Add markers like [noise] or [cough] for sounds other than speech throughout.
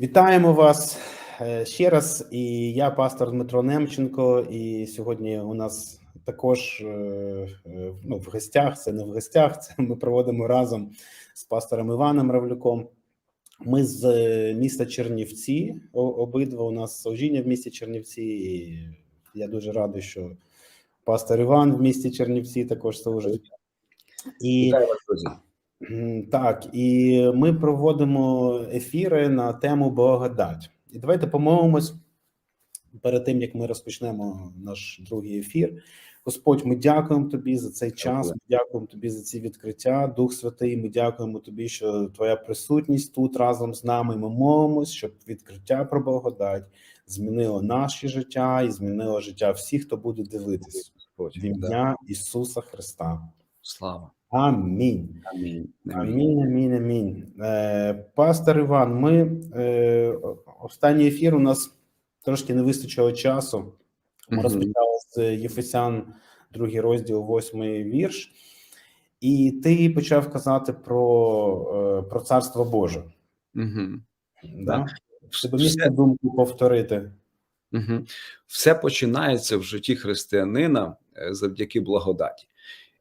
Вітаємо вас е, ще раз. І я пастор Дмитро Немченко. І сьогодні у нас також е, е, ну, в гостях. Це не в гостях. Це ми проводимо разом з пастором Іваном Равлюком. Ми з міста Чернівці. Обидва у нас служіння в місті Чернівці. І я дуже радий, що пастор Іван в місті Чернівці також служить. І Вітаю вас, друзі. Так, і ми проводимо ефіри на тему благодать. І давайте помолимось перед тим, як ми розпочнемо наш другий ефір. Господь, ми дякуємо тобі за цей час. Ми дякуємо тобі за ці відкриття. Дух Святий, ми дякуємо тобі, що твоя присутність тут разом з нами. Ми молимось, щоб відкриття про благодать змінило наше життя і змінило життя всіх, хто буде Господь. в ім'я Ісуса Христа. Слава. Амінь. Амінь. Амінь, амінь, амінь. Е, пастор Іван, ми е, останній ефір у нас трошки не вистачило часу. Ми Мгм. розпочали з Єфесян, другий розділ, восьмий вірш, і ти почав казати про, е, про царство Боже. Угу. Да? Би міг Все, думку повторити? угу. Все починається в житті християнина е, завдяки благодаті.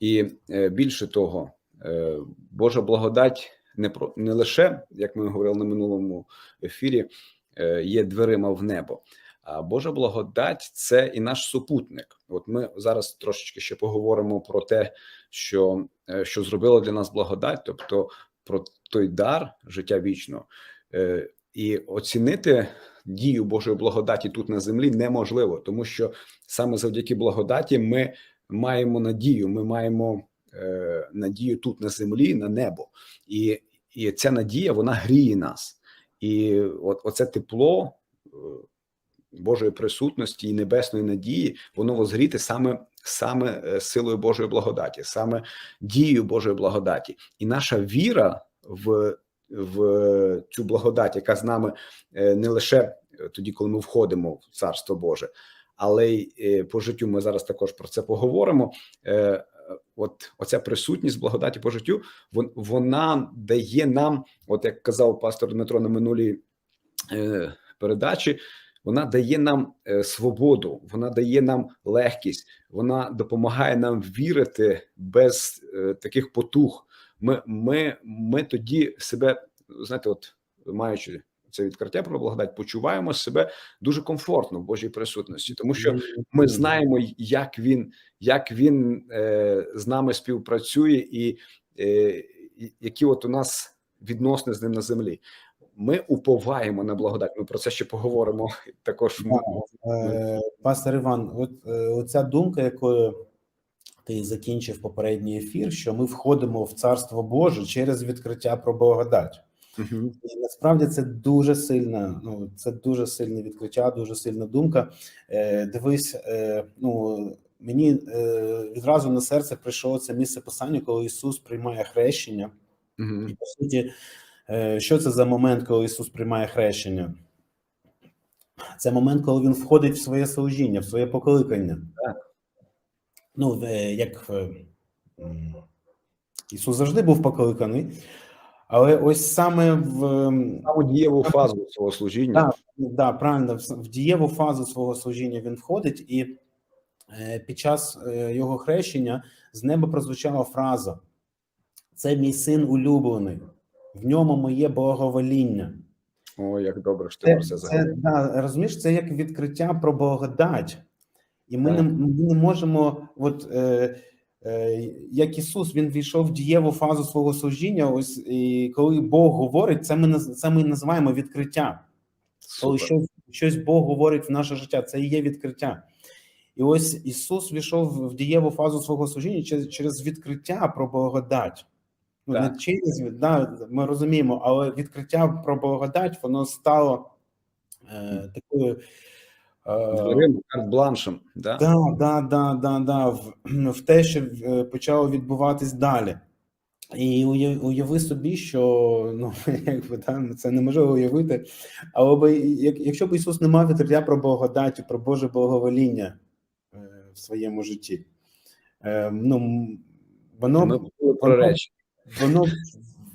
І е, більше того, е, Божа благодать не про не лише, як ми говорили на минулому ефірі, е, є дверима в небо. А Божа благодать це і наш супутник. От ми зараз трошечки ще поговоримо про те, що, що зробила для нас благодать, тобто про той дар життя вічного. І оцінити дію Божої благодаті тут на землі неможливо, тому що саме завдяки благодаті ми маємо надію, ми маємо е, надію тут на землі, на небо, і, і ця надія вона гріє нас. І от оце тепло е, Божої присутності і небесної надії, воно возгріте саме саме е, силою Божої благодаті, саме дією Божої благодаті, і наша віра в, в цю благодать, яка з нами е, не лише тоді, коли ми входимо в Царство Боже, але й е, по життю. Ми зараз також про це поговоримо. Е, От оця присутність благодаті по життю, вона дає нам, от як казав пастор Дмитро на минулій е, передачі, вона дає нам свободу, вона дає нам легкість, вона допомагає нам вірити без таких потуг. Ми, ми, ми тоді себе, знаєте, от маючи це відкриття про благодать, почуваємо себе дуже комфортно в Божій присутності, тому що ми знаємо, як він, як він е, з нами співпрацює, і е, які от у нас відносини з ним на землі. Ми уповаємо на благодать. Ми про це ще поговоримо [laughs] також. Да. Е, Пастор Іван, от е, оця думка, якою ти закінчив попередній ефір, що ми входимо в Царство Боже через відкриття про благодать. Мгм. І насправді це дуже сильна, ну це дуже сильне відкриття, дуже сильна думка. Е, дивись, е, ну мені е, відразу на серце прийшло це місце писання, коли Ісус приймає хрещення. Мгм. І по суті, е, що це за момент, коли Ісус приймає хрещення? Це момент, коли він входить в своє служіння, в своє покликання. Так. Ну, е, як е, Ісус завжди був покликаний, але ось саме в м, Саму дієву фазу свого служіння. Так, да, правильно, в, дієву фазу свого служіння він входить, і е, під час е, його хрещення з неба прозвучала фраза: Це мій син улюблений, в ньому моє благовоління. О, як добре, що ти Це, про це це, да, розумієш, це як відкриття про благодать. І ми, не, ми не можемо, от е, як Ісус, Він війшов в дієву фазу свого служіння. Ось і коли Бог говорить, це ми це ми називаємо відкриття. Коли щось, щось Бог говорить в наше життя, це і є відкриття. І ось Ісус війшов в дієву фазу свого служіння через, через відкриття про благодать. Ну, не через, да, ми розуміємо, але відкриття про благодать, воно стало е, такою. Е, карт-бланшем. Да? Да, да, да, да, да, в, [clears throat] в те, що е, почало відбуватись далі. І уяви собі, що ну [laughs] якби там це неможливо уявити. Але би як, якщо б Ісус не мав відкриття про благодать, про Боже благовоління е, в своєму житті, ну воно воно- воно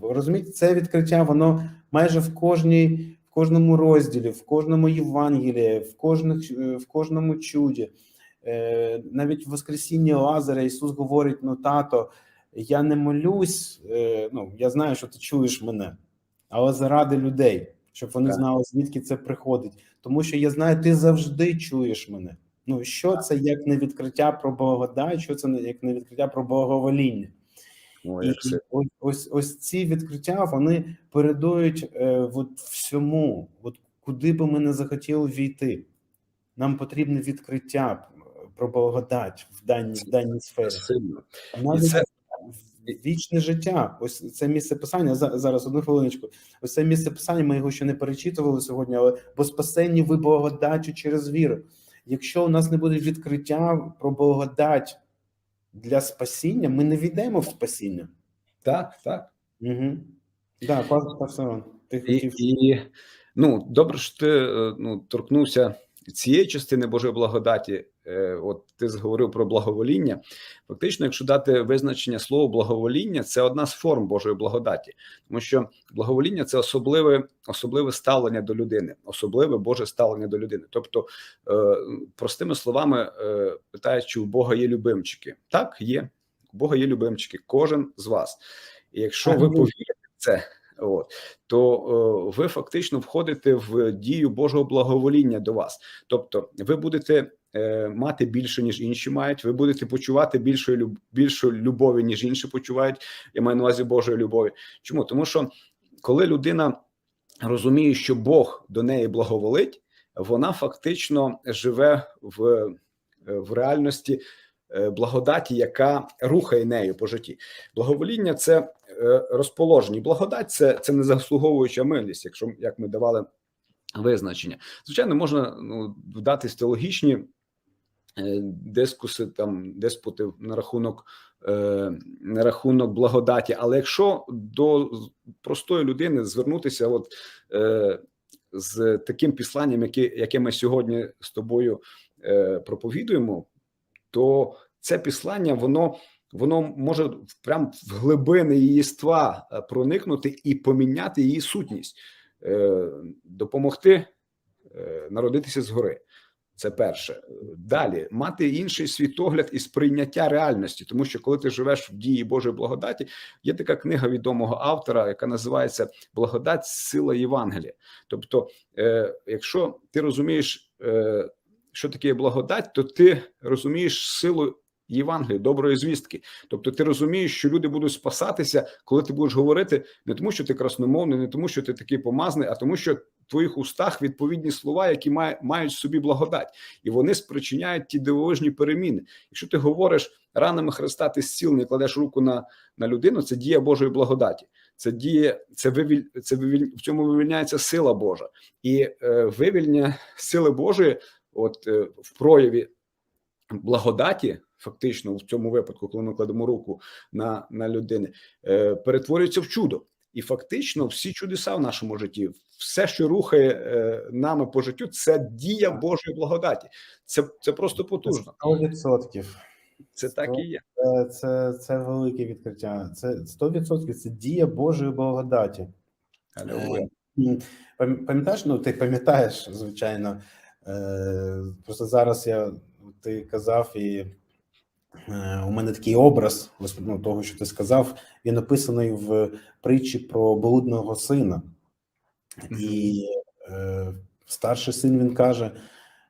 розумієте, це відкриття, воно майже в кожній кожному розділі, в кожному Євангелії, в, кожних, е, в кожному чуді. Е, Навіть в Воскресінні Лазаря Ісус говорить: ну, тато, я не молюсь, е, ну, я знаю, що ти чуєш мене, але заради людей, щоб вони Так. знали, звідки це приходить. Тому що я знаю, ти завжди чуєш мене. Ну, що це як не відкриття про благодать, що це як не відкриття про благовоління? О, як це. ось, ось, ось ці відкриття вони передують е, от всьому, от куди би ми не захотіли війти. Нам потрібне відкриття про благодать в даній, в даній сфері. Навіть це- вічне життя. Ось це місце писання. за- Зараз одну хвилиночку. Ось це місце писання. Ми його ще не перечитували сьогодні, але бо спасенні ви благодаттю через віру. Якщо у нас не буде відкриття про благодать для спасіння, ми не війдемо в спасіння. Так, так. Угу. Да, пан ти хотів. і ну, добре, що ти е, ну, торкнувся цієї частини Божої благодаті. Е, От ти зговорив про благовоління. Фактично, якщо дати визначення слову благовоління, це одна з форм Божої благодаті, тому що благовоління це особливе, особливе ставлення до людини, особливе Боже ставлення до людини. Тобто, е, простими словами, е, питають, чи у Бога є любимчики. Так, є. У Бога є любимчики, кожен з вас. І якщо ви повірите в це, от, то е, ви фактично входите в дію Божого благовоління до вас. Тобто, ви будете мати більше, ніж інші мають. Ви будете почувати більшої люб, любові, ніж інші почувають. Я маю на увазі Божої любові. Чому? Тому що коли людина розуміє, що Бог до неї благоволить, вона фактично живе в, е, в реальності е, благодаті, яка рухає нею по житті. Благовоління це е, розположені. Благодать це, це не заслуговуюча милість, якщо як ми давали визначення. Звичайно, можна ну, вдатись теологічні е, дискуси, там диспути на рахунок е, на рахунок благодаті. Але якщо до простої людини звернутися, от е, з таким післанням, яке, яке ми сьогодні з тобою е, проповідуємо, то це післання воно. Воно може прям в глибини її ства е, проникнути і поміняти її сутність, е, допомогти е, народитися згори. Це перше. Далі мати інший світогляд і сприйняття реальності, тому що коли ти живеш в дії Божої благодаті, є така книга відомого автора, яка називається Благодать, сила Євангелія. Тобто, е, якщо ти розумієш, е, що таке благодать, то ти розумієш силу Євангелії, доброї звістки. Тобто, ти розумієш, що люди будуть спасатися, коли ти будеш говорити не тому, що ти красномовний, не тому, що ти такий помазний, а тому, що твоїх устах відповідні слова, які мають в собі благодать, і вони спричиняють ті дивовижні переміни. Якщо ти говориш ранами Христа, ти зцілений, кладеш руку на, на людину, це дія Божої благодаті. Це діє, це вивіль, це вивіль, в цьому вивільняється сила Божа, і е, вивільнення сили Божої, от е, в прояві благодаті, фактично в цьому випадку, коли ми кладемо руку на, на людини, е, перетворюється в чудо. І фактично всі чудеса в нашому житті, все, що рухає е, нами по життю, це дія Божої благодаті. Це, це просто потужно. 100%. Це так і є. Це, це, це велике відкриття. Це 100% це дія Божої благодаті. Алілуя. М, Пам'ятаєш, ну ти пам'ятаєш, звичайно. Е, просто зараз я ти казав, і е, у мене такий образ ну, того, що ти сказав, він описаний в притчі про блудного сина. І е, старший син він каже: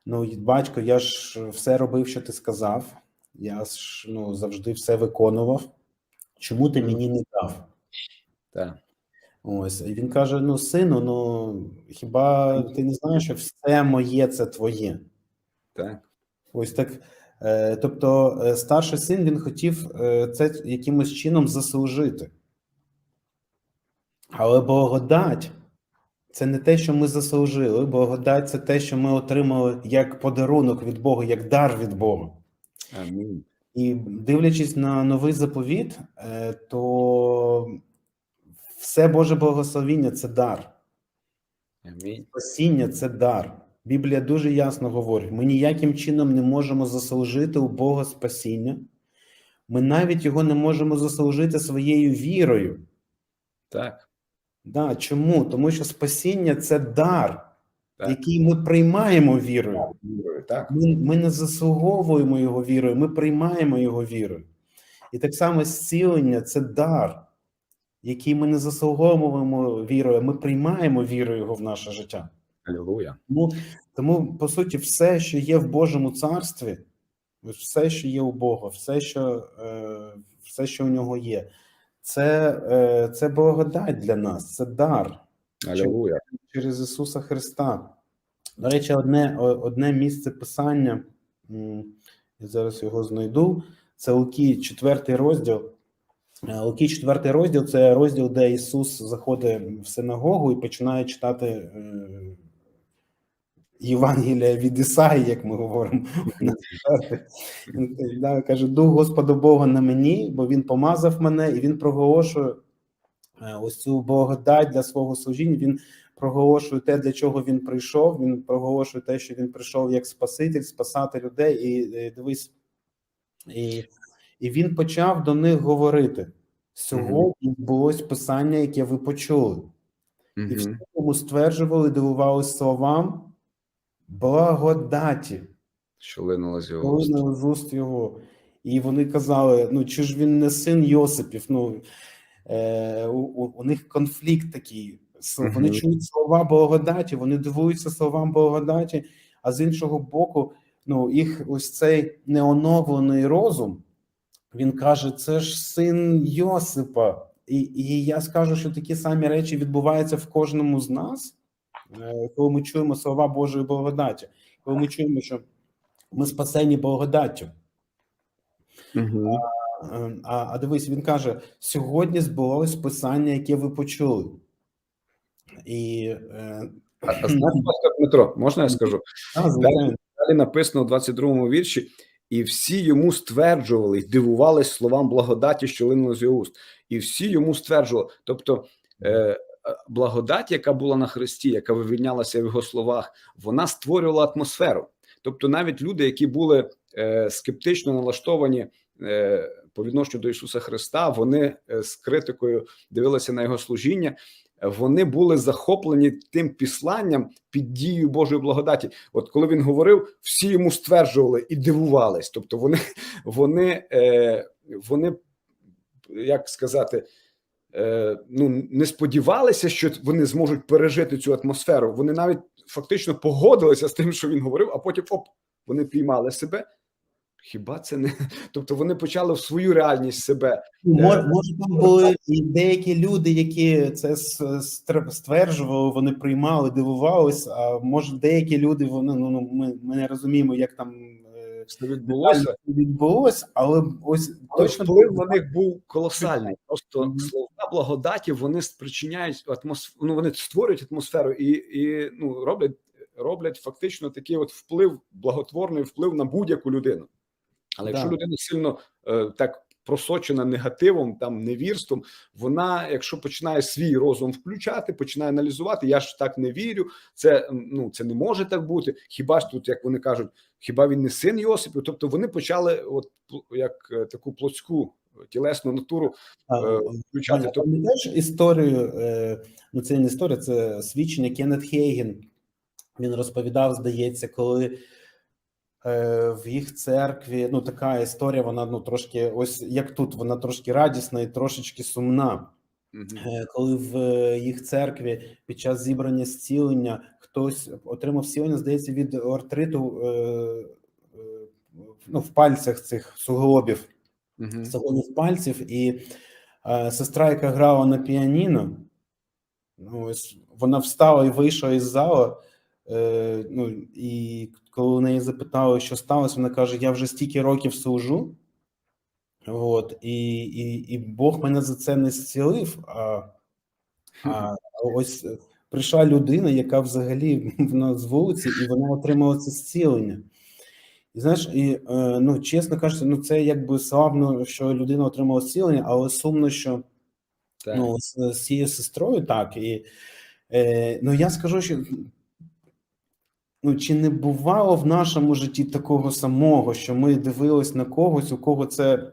Ну, батько, я ж все робив, що ти сказав. Я ж ну, завжди все виконував. Чому ти мені не дав? Так. Ось і він каже: Ну, сину, ну хіба ти не знаєш, що все моє це твоє? Так. Ось так. Е, тобто, е, старший син він хотів е, це якимось чином заслужити. Але благодать це не те, що ми заслужили. Благодать це те, що ми отримали як подарунок від Бога, як дар від Бога. Амінь. І дивлячись на новий заповіт, то все Боже благословіння це дар. Амінь. Спасіння це дар. Біблія дуже ясно говорить: ми ніяким чином не можемо заслужити у Бога спасіння. Ми навіть його не можемо заслужити своєю вірою. Так. Да, чому? Тому що спасіння це дар, Так. який ми приймаємо вірою. Так, Ми, ми не заслуговуємо його вірою, ми приймаємо його вірою. І так само зцілення це дар, який ми не заслуговуємо вірою, ми приймаємо вірою його в наше життя. Алілуя. Тому, тому, по суті, все, що є в Божому царстві, все, що є у Бога, все, що, е, все, що у нього є, це, е, це благодать для нас, це дар Алілуя. через Ісуса Христа. До речі, одне, одне місце писання, я зараз його знайду. Це Луки, 4 розділ. Е, Луки, 4 розділ це розділ, де Ісус заходить в синагогу і починає читати Євангелія від Ісаї, як ми говоримо. Да, каже: Дух Господа Бога на мені, бо Він помазав мене, і він проголошує е, ось цю благодать для свого служіння. Він проголошує те, для чого він прийшов. Він проголошує те, що він прийшов як Спаситель, спасати людей. І е, дивись, і, і він почав до них говорити: сьогодні відбулось писання, яке ви почули. І всі тому стверджували, дивувались словам благодаті, Що линуло з його уст. з уст його. І вони казали: ну чи ж він не син Йосипів? Ну е, у, у, них конфлікт такий. Вони чують слова благодаті, вони дивуються словам благодаті, а з іншого боку, ну їх ось цей неоновлений розум. Він каже: це ж син Йосипа. І, і я скажу, що такі самі речі відбуваються в кожному з нас, коли ми чуємо слова Божої благодаті, коли ми чуємо, що ми спасені благодаттю. Мгм. Е, А, а дивись, він каже: сьогодні збулось писання, яке ви почули. І е, А, а Дмитро, можна я скажу? а, звичайно, Далі написано у 22-му вірші, і всі йому стверджували, й дивувались словам благодаті, що линули з його уст. І всі йому стверджували. Тобто, е, е, благодать, яка була на Христі, яка вивільнялася в його словах, вона створювала атмосферу. Тобто, навіть люди, які були е, скептично налаштовані е, по відношенню до Ісуса Христа, вони е, з критикою дивилися на його служіння. Вони були захоплені тим післанням під дією Божої благодаті. От коли він говорив, всі йому стверджували і дивувались. Тобто, вони, вони, е, вони як сказати, е, ну не сподівалися, що вони зможуть пережити цю атмосферу. Вони навіть фактично погодилися з тим, що він говорив, а потім оп, вони піймали себе. Хіба це не тобто вони почали в свою реальність себе Може, може, там були і деякі люди, які це стверджували, вони приймали, дивувались. А може, деякі люди вони ну, ну ми, ми не розуміємо, як там це відбулося. відбулось, але ось Але точно вплив на них був колосальний. Просто Мгм. слова благодаті вони спричиняють атмосферу. Ну вони створюють атмосферу і, і ну роблять роблять фактично такий от вплив, благотворний вплив на будь-яку людину. Але якщо Да. людина сильно е, так просочена негативом, там невірством, вона, якщо починає свій розум включати, починає аналізувати, я ж так не вірю. Це ну це не може так бути. Хіба ж тут, як вони кажуть, хіба він не син Йосипів? Тобто вони почали, от як е, таку плотську е, тілесну натуру А, е, включати. Тобто, пам'ятаєш історію? Ну, це не історія, це свідчення Кеннет Хейген. Він розповідав, здається, коли в їх церкві ну така історія, вона ну трошки, ось як тут, вона трошки радісна і трошечки сумна. Е, Коли в е, їх церкві під час зібрання зцілення хтось отримав зцілення, здається, від артриту е, е, ну, в пальцях цих суглобів Мгм. загонів пальців, і е, сестра, яка грала на піаніно, ну, ось вона встала і вийшла із залу. Е, ну, і коли у неї запитали, що сталося, вона каже: Я вже стільки років служу, от, і, і, і Бог мене за це не зцілив. А, а ось прийшла людина, яка взагалі [laughs] вона з вулиці, і вона отримала це зцілення. І знаєш, і е, ну чесно кажучи, ну це якби славно, що людина отримала зцілення, але сумно, що Так. ну з, з цією сестрою так. І е, ну я скажу, що ну чи не бувало в нашому житті такого самого, що ми дивились на когось, у кого це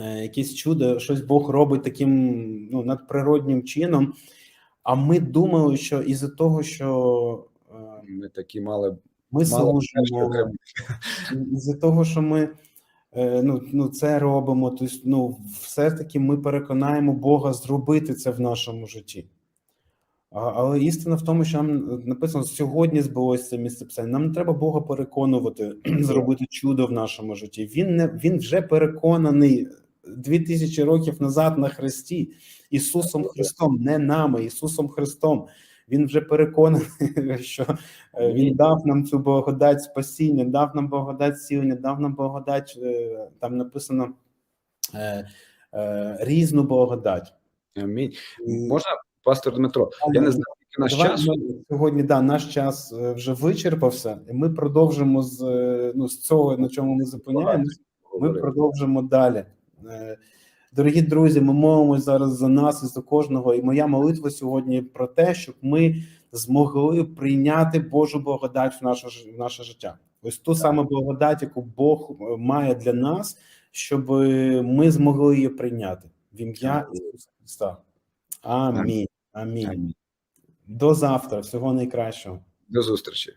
е, якесь чудо, щось Бог робить таким ну, надприроднім чином. А ми думали, що із-за того, що е, Ми такі мали ми служимо, із-за того, що ми е, ну, ну, це робимо, то есть, ну, все-таки ми переконаємо Бога зробити це в нашому житті. Але істина в тому, що нам написано сьогодні збулося це місце писання. Нам не треба Бога переконувати, [clears throat] зробити чудо в нашому житті. Він не він вже переконаний дві тисячі років назад на Христі, Ісусом Христом, не нами, Ісусом Христом. Він вже переконаний, [laughs] що е, Він дав нам цю благодать спасіння, дав нам благодать зцілення, дав нам благодать, е, там написано е, е, різну благодать. Амінь. Можна, пастор Дмитро? Я не знаю, наш Давай час. ми сьогодні да, наш час е, вже вичерпався, і ми продовжимо з е, ну з цього, на чому ми зупиняємося. Ми продовжимо далі. Е, Дорогі друзі, ми молимось зараз за нас і за кожного. І моя молитва сьогодні про те, щоб ми змогли прийняти Божу благодать в наше в наше життя. Ось ту саму благодать, яку Бог має для нас, щоб ми змогли її прийняти в ім'я Ісуса Христа. Амінь. Амінь. Амінь. До завтра. Всього найкращого. До зустрічі.